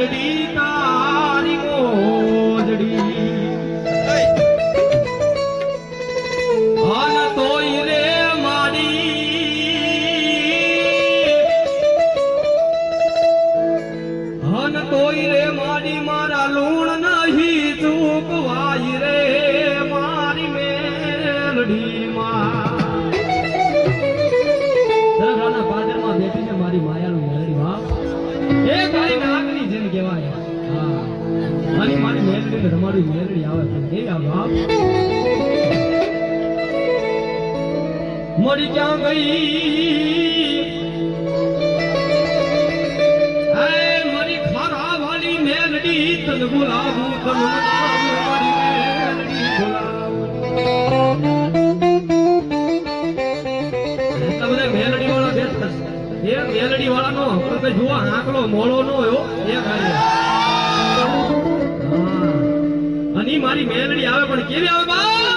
મેલડી તારી ને તમારી મેલડી આવે છે આ બાપ. મરી ક્યાં ગઈ? હે મરી ખરા વાલી મેલડી તન બોલાવું તન બોલાવું, મારી મેલડી એટલા વાળા. એ મેલડી વાળાનો આપણે જુઓ આંકલો મોળો નો હોય એ ખાલી મારી મેલડી આવે પણ કેવી આવે બા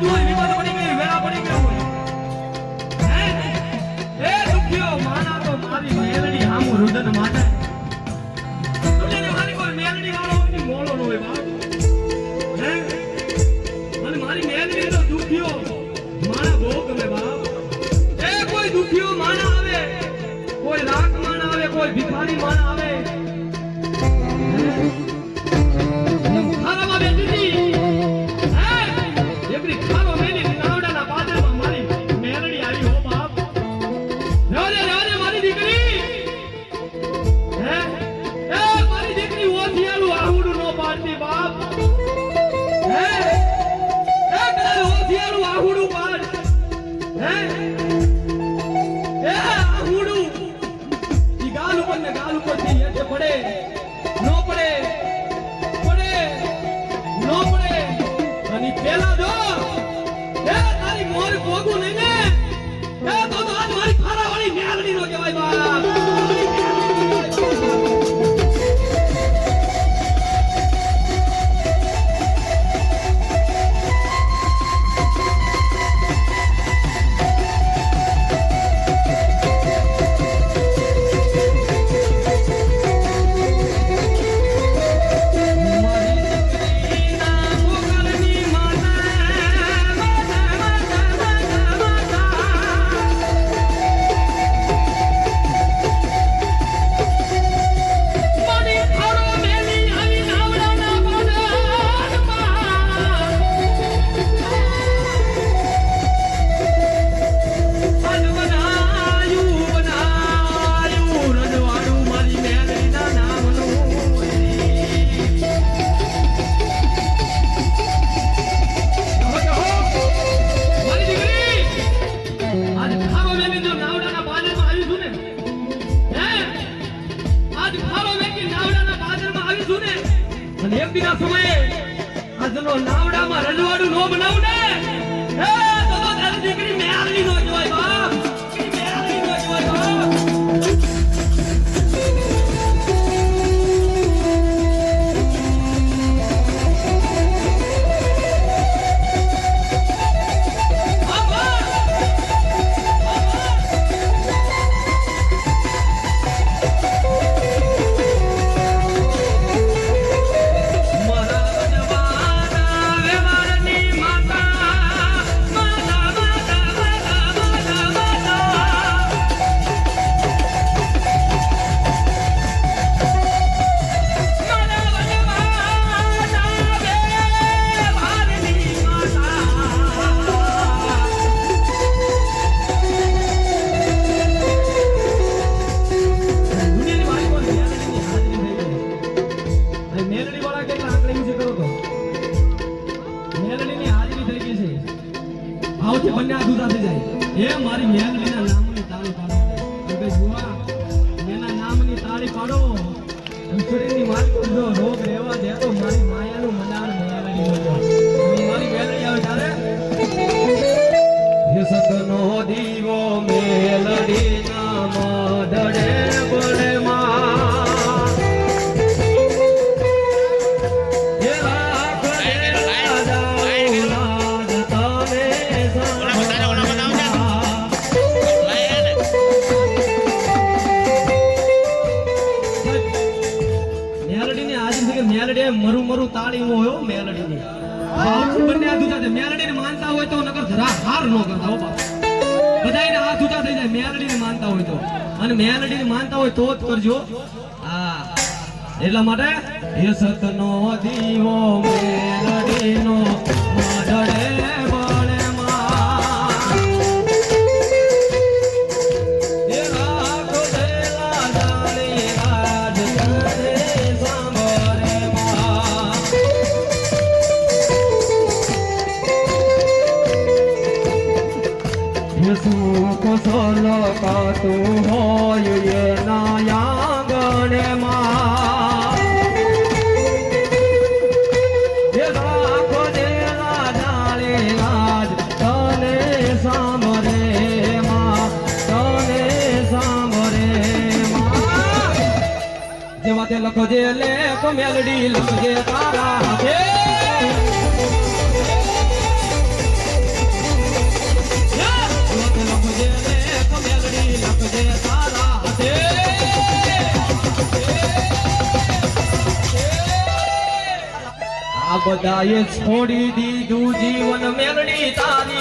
દૂર વિપદ નો હે મને મારી મેલડી તો દુખ્યો મારા ભોગ મે એ કોઈ દુખ્યો માના આવે, કોઈ લાખ માના આવે, કોઈ ભિખારી માના અને એમ બીના સમયે આજનો નાવડામાં રજવાડું નો બનાવ દીકરી બંને આ જુદા જાય. એ મારી મેલડીના નામની તાળી પાડો. કે જુવા એના નામની તાળી પાડો. અને વાત કરજો, રોગ રહેવા દે તો મારી માયાનું મનાર મેલડી હોય મારી મેલડી આવે ત્યારે? હે સતનો માનતા હોય તો, નકર હાર ન કરતા હો, બાપ. બધાયને હાથ થઈ જાય. મેલડીને માનતા હોય તો. અને મેલડીને માનતા હોય તો જ કરજો. હા. એટલા માટે હે સતનો દીવો મેલડીનો તે લખજે લેખ મેલડી લખજે તારા હાથે. આ બધાએ છોડી દીધું જીવન મેલડી તારી.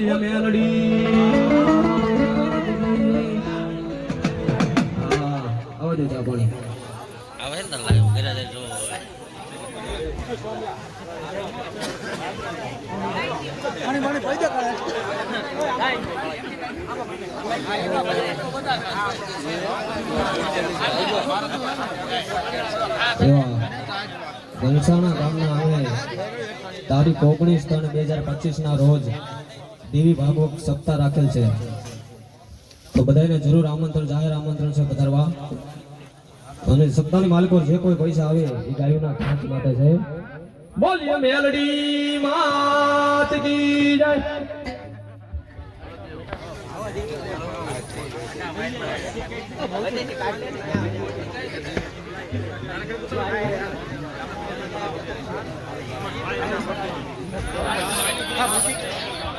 આવો આવે ઘનસાણા ગામના આંગણે તારીખ ઓગણીસ ત્રણ બે હજાર પચીસ ના રોજ દેવી ભાગો સપ્તાહ રાખેલ છે. તો બધાને જરૂર આમંત્રણ, જાહેર આમંત્રણ છે પધારવા. અને સપ્તાહની માલિકો જે કોઈ પૈસા આવે એ ગાયોના ખર્ચ માટે છે. બોલીએ મેલડી માત કી જય.